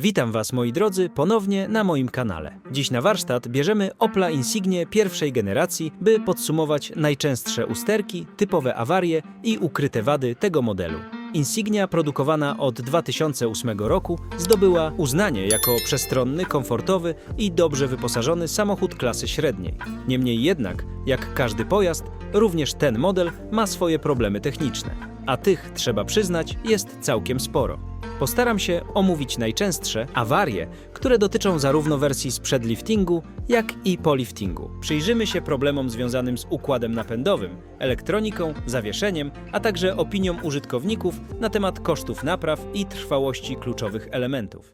Witam Was moi drodzy ponownie na moim kanale. Dziś na warsztat bierzemy Opla Insignie pierwszej generacji, by podsumować najczęstsze usterki, typowe awarie i ukryte wady tego modelu. Insignia produkowana od 2008 roku zdobyła uznanie jako przestronny, komfortowy i dobrze wyposażony samochód klasy średniej. Niemniej jednak, jak każdy pojazd, również ten model ma swoje problemy techniczne, a tych, trzeba przyznać, jest całkiem sporo. Postaram się omówić najczęstsze awarie, które dotyczą zarówno wersji sprzed liftingu, jak i po liftingu. Przyjrzymy się problemom związanym z układem napędowym, elektroniką, zawieszeniem, a także opiniom użytkowników na temat kosztów napraw i trwałości kluczowych elementów.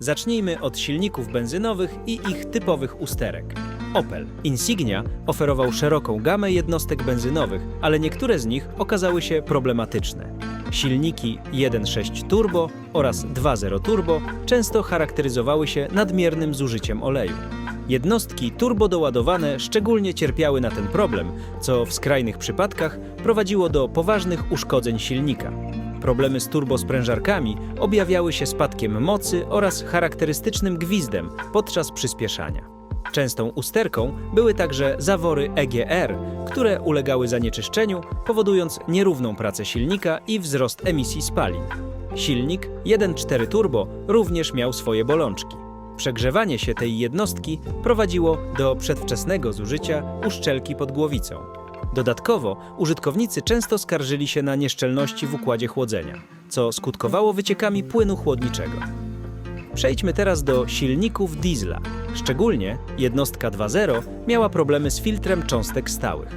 Zacznijmy od silników benzynowych i ich typowych usterek. Opel Insignia oferował szeroką gamę jednostek benzynowych, ale niektóre z nich okazały się problematyczne. Silniki 1.6 turbo oraz 2.0 turbo często charakteryzowały się nadmiernym zużyciem oleju. Jednostki turbodoładowane szczególnie cierpiały na ten problem, co w skrajnych przypadkach prowadziło do poważnych uszkodzeń silnika. Problemy z turbosprężarkami objawiały się spadkiem mocy oraz charakterystycznym gwizdem podczas przyspieszania. Częstą usterką były także zawory EGR, które ulegały zanieczyszczeniu, powodując nierówną pracę silnika i wzrost emisji spalin. Silnik 1.4 turbo również miał swoje bolączki. Przegrzewanie się tej jednostki prowadziło do przedwczesnego zużycia uszczelki pod głowicą. Dodatkowo użytkownicy często skarżyli się na nieszczelności w układzie chłodzenia, co skutkowało wyciekami płynu chłodniczego. Przejdźmy teraz do silników diesla. Szczególnie jednostka 2.0 miała problemy z filtrem cząstek stałych.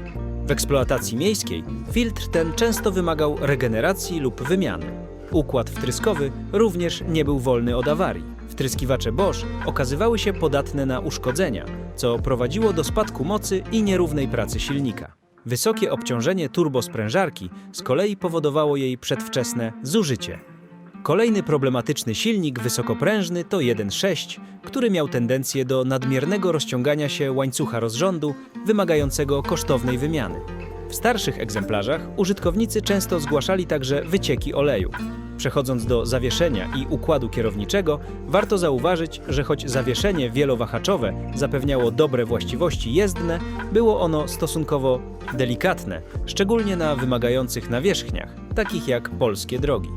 W eksploatacji miejskiej filtr ten często wymagał regeneracji lub wymiany. Układ wtryskowy również nie był wolny od awarii. Wtryskiwacze Bosch okazywały się podatne na uszkodzenia, co prowadziło do spadku mocy i nierównej pracy silnika. Wysokie obciążenie turbosprężarki z kolei powodowało jej przedwczesne zużycie. Kolejny problematyczny silnik wysokoprężny to 1.6, który miał tendencję do nadmiernego rozciągania się łańcucha rozrządu, wymagającego kosztownej wymiany. W starszych egzemplarzach użytkownicy często zgłaszali także wycieki oleju. Przechodząc do zawieszenia i układu kierowniczego, warto zauważyć, że choć zawieszenie wielowahaczowe zapewniało dobre właściwości jezdne, było ono stosunkowo delikatne, szczególnie na wymagających nawierzchniach, takich jak polskie drogi.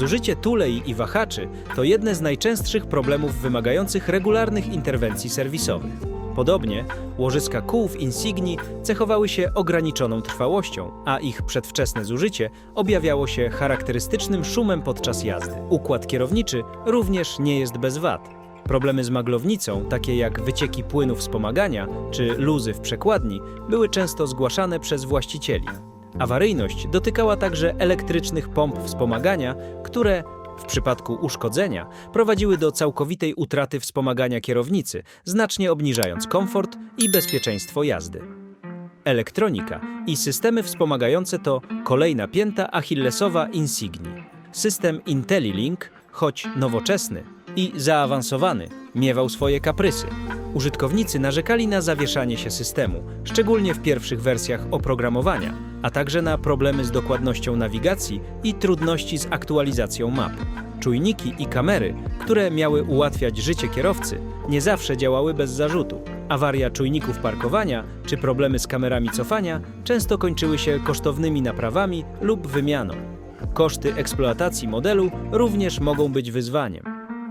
Zużycie tulei i wahaczy to jedne z najczęstszych problemów wymagających regularnych interwencji serwisowych. Podobnie łożyska kół w Insigni cechowały się ograniczoną trwałością, a ich przedwczesne zużycie objawiało się charakterystycznym szumem podczas jazdy. Układ kierowniczy również nie jest bez wad. Problemy z maglownicą, takie jak wycieki płynu wspomagania czy luzy w przekładni, były często zgłaszane przez właścicieli. Awaryjność dotykała także elektrycznych pomp wspomagania, które w przypadku uszkodzenia prowadziły do całkowitej utraty wspomagania kierownicy, znacznie obniżając komfort i bezpieczeństwo jazdy. Elektronika i systemy wspomagające to kolejna pięta achillesowa Insigni. System IntelliLink, choć nowoczesny i zaawansowany, miewał swoje kaprysy. Użytkownicy narzekali na zawieszanie się systemu, szczególnie w pierwszych wersjach oprogramowania, a także na problemy z dokładnością nawigacji i trudności z aktualizacją map. Czujniki i kamery, które miały ułatwiać życie kierowcy, nie zawsze działały bez zarzutu. Awaria czujników parkowania czy problemy z kamerami cofania często kończyły się kosztownymi naprawami lub wymianą. Koszty eksploatacji modelu również mogą być wyzwaniem.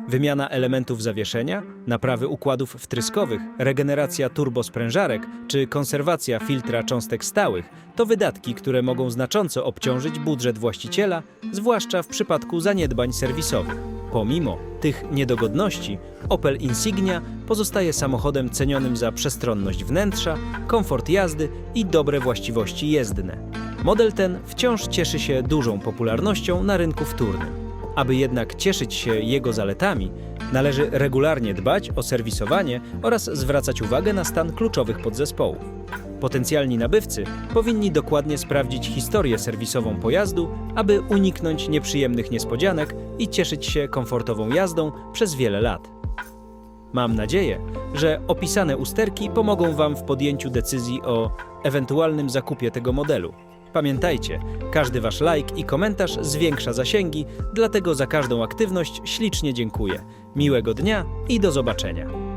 Wymiana elementów zawieszenia, naprawy układów wtryskowych, regeneracja turbosprężarek czy konserwacja filtra cząstek stałych to wydatki, które mogą znacząco obciążyć budżet właściciela, zwłaszcza w przypadku zaniedbań serwisowych. Pomimo tych niedogodności, Opel Insignia pozostaje samochodem cenionym za przestronność wnętrza, komfort jazdy i dobre właściwości jezdne. Model ten wciąż cieszy się dużą popularnością na rynku wtórnym. Aby jednak cieszyć się jego zaletami, należy regularnie dbać o serwisowanie oraz zwracać uwagę na stan kluczowych podzespołów. Potencjalni nabywcy powinni dokładnie sprawdzić historię serwisową pojazdu, aby uniknąć nieprzyjemnych niespodzianek i cieszyć się komfortową jazdą przez wiele lat. Mam nadzieję, że opisane usterki pomogą Wam w podjęciu decyzji o ewentualnym zakupie tego modelu. Pamiętajcie, każdy Wasz like i komentarz zwiększa zasięgi, dlatego za każdą aktywność ślicznie dziękuję. Miłego dnia i do zobaczenia.